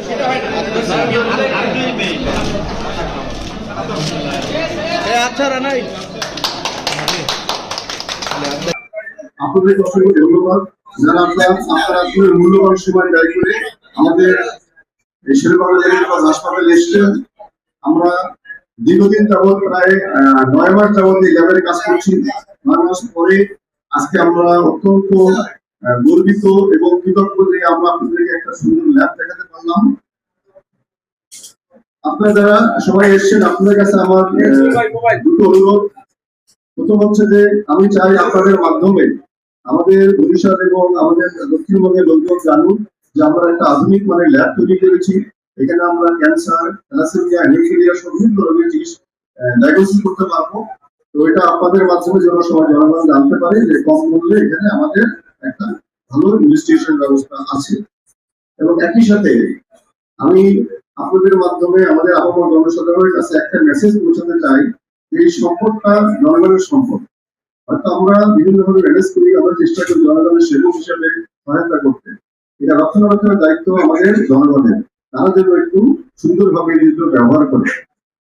আচ্ছা আপনাদের অসংখ্য ধন্যবাদ। যারা আপনারা মূল্যবান সময় ব্যয় করে আমাদের হাসপাতালে আমরা দীর্ঘদিন যাবৎ প্রায় নয় মাস যাবৎ এই ল্যাবের কাজ করছি। নয় মাস পরে আজকে আমরা অত্যন্ত গর্বিত এবং কৃতজ্ঞ যে আমরা আপনাদেরকে একটা সুন্দর ল্যাব দেখাতে পারলাম। আপনারা যারা সবাই এসেছেন, আপনাদের কাছে আমার দুটো অনুরোধ। প্রথম হচ্ছে যে, আমি চাই আপনাদের মাধ্যমে আমাদের ভবিষ্যৎ এবং আমাদের দক্ষিণবঙ্গের লোকজন জানুন যে আমরা একটা আধুনিক মানে ল্যাব তৈরি করেছি। এখানে আমরা ক্যান্সার থ্যালাসেমিয়া হেমোফিলিয়া সব বিভিন্ন রোগের জিনিস ডায়াগনোসিস করতে পারব। তো এটা আপনাদের মাধ্যমে যেন সবাই জনগণ জানতে পারে যে কম মূল্যে এখানে আমাদের একটা ভালো ইনভেস্টিগেশন ব্যবস্থা আছে। এবং একই সাথে আমি আপনাদের মাধ্যমে আমাদের আবহাওয়া জনসাধারণের কাছে একটা মেসেজ পৌঁছাতে চাই এই সম্পদটা জনগণের সম্পদ হয়তো আমরা বিভিন্ন ভাবে ম্যানেজ করি, আমরা চেষ্টা করি জনগণের সেবক হিসেবে সহায়তা করতে। এটা রক্ষণাবেক্ষণের দায়িত্ব আমাদের জনগণের। তারা যেন একটু সুন্দরভাবে নিজেদের ব্যবহার করে।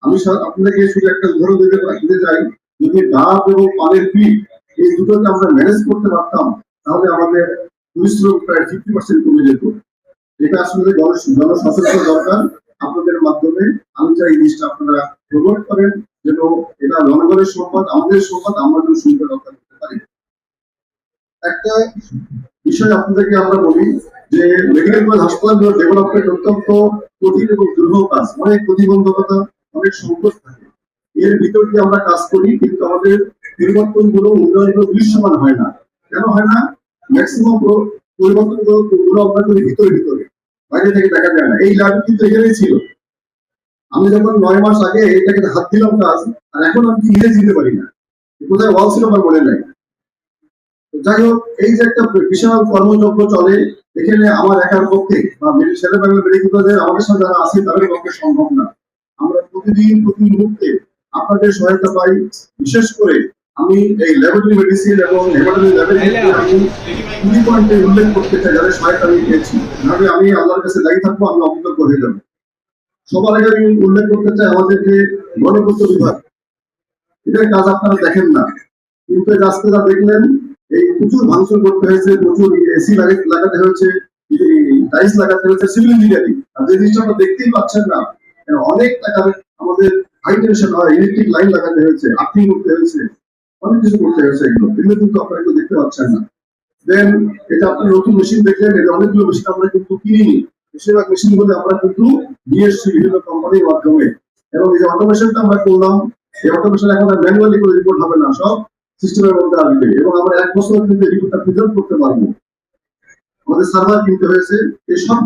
আমি আপনাদেরকে শুধু একটা উদাহরণ দিতে চাই। যদি ডাব এবং পানের পিঠ এই দুটোকে আমরা ম্যানেজ করতে পারতাম তাহলে আমাদের পরিশ্রম প্রায় ফিফটি পার্সেন্ট কমে যেত। এটা আসলে জনসচেতন দরকার। আপনাদের মাধ্যমে আমি চাই জিনিসটা আপনারা প্রমোট করেন যেন এটা জনগণের সম্পদ, আমাদের সম্পদ, আমরা যেন করতে পারি। একটা বিষয় আপনাদেরকে আমরা বলি যে মেডিকেল কলেজ হাসপাতাল ডেভেলপমেন্ট অত্যন্ত কঠিন এবং দুর্বল কাজ। অনেক প্রতিবন্ধকতা, অনেক সংকট থাকে। এর ভিতর দিয়ে আমরা কাজ করি, কিন্তু আমাদের পরিবর্তনগুলো উন্নয়নগুলো দৃশ্যমান হয় না। কেন হয় না? ম্যাক্সিমাম পরিবর্তনগুলো আমরা ভিতরে ভিতরে বাইরে থেকে দেখা যায় না। এই ল্যাব কিন্তু এখানেই ছিল। আমি যখন নয় মাস আগে এটাকে হাত দিলাম কাজ আর এখন আমি ইংরেজি দিতে পারি না? কোথায় ওয়াল ছিল আমার মনে নাই। যাই হোক, এই যে একটা বিশাল কর্মযজ্ঞ চলে, এখানে আমার একার পক্ষে, বা ছেলে বাংলা মেডিকেল কলেজের আমাদের সাথে যারা আছে, তাদের পক্ষে সম্ভব না। আমরা প্রতিদিন প্রতি মুহূর্তে আপনাদের সহায়তা পাই। বিশেষ করে আমি এই ল্যাবরেটরি মেডিসিন এবং হেমাটোলজি ল্যাবের ক্ষেত্রে আমি দুই পয়েন্টে উল্লেখ করতে চাই যাদের সহায়তা আমি পেয়েছি। নাহলে আমি আল্লাহর কাছে দায়ী থাকব আমি অকৃতজ্ঞ হয়ে যাব সবার আগে আমি উল্লেখ করতে চাই আমাদের যে গণপূর্ত বিভাগ এটার কাজ আপনারা দেখেন না। কিন্তু এই রাস্তাটা দেখলেন এই প্রচুর ভাঙচুর করতে হয়েছে প্রচুর এসি লাগাতে হয়েছে টাইলস লাগাতে হয়েছে সিভিল ইঞ্জিনিয়ারিং আর যে জিনিসটা আপনারা দেখতেই পাচ্ছেন না অনেক টাকা আমাদের হাই টেনশন হয় ইলেকট্রিক লাইন লাগাতে হয়েছে আর্থিং করতে হয়েছে। অনেক কিছু করতে হয়েছে এগুলো। আপনারা দেখতে পাচ্ছেন না। দেন এটা আপনি নতুন মেশিন দেখলেন, এটা অনেকগুলো মেশিন আমরা কিন্তু কিনিনি। বেশিরভাগ মেশিনগুলো আমরা কিন্তু বিভিন্ন কোম্পানির মাধ্যমে। এবং এই অটোমেশনটা আমরা করলাম, এই অটোমেশন এখন আর ম্যানুয়ালি করে রিপোর্ট হবে না, সব সিস্টেমের মধ্যে আসবে। এবং আমরা এক বছর কিন্তু রিপোর্টটা প্রিজার্ভ করতে পারব। আমাদের সার্ভার কিনতে হয়েছে, এই সব